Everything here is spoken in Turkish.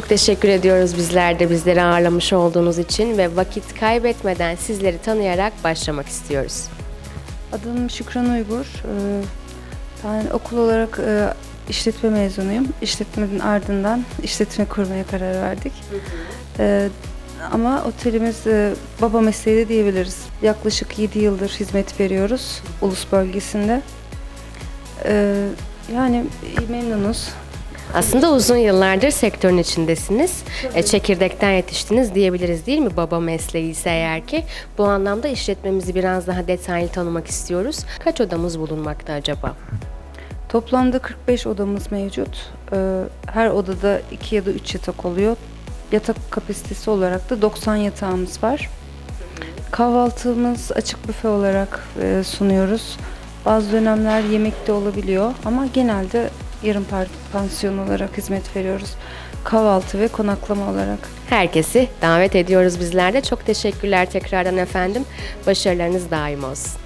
teşekkür ediyoruz bizler de bizleri ağırlamış olduğunuz için ve vakit kaybetmeden sizleri tanıyarak başlamak istiyoruz. Adım Şükran Uygur. Ee, Ben okul olarak e, işletme mezunuyum. İşletmenin ardından işletme kurmaya karar verdik. Ee, Ama otelimiz e, baba mesleği de diyebiliriz. Yaklaşık 7 yıldır hizmet veriyoruz ulus bölgesinde. Ee, Yani memnunuz. Aslında uzun yıllardır sektörün içindesiniz. E, çekirdekten yetiştiniz diyebiliriz değil mi baba mesleği ise eğer ki. Bu anlamda işletmemizi biraz daha detaylı tanımak istiyoruz. Kaç odamız bulunmakta acaba? Toplamda 45 odamız mevcut. Ee, Her odada 2 ya da 3 yatak oluyor. Yatak kapasitesi olarak da 90 yatağımız var. Kahvaltımız açık büfe olarak e, sunuyoruz. Bazı dönemler yemek de olabiliyor ama genelde yarım pansiyon olarak hizmet veriyoruz. Kahvaltı ve konaklama olarak. Herkesi davet ediyoruz bizler de. Çok teşekkürler tekrardan efendim. Başarılarınız daim olsun.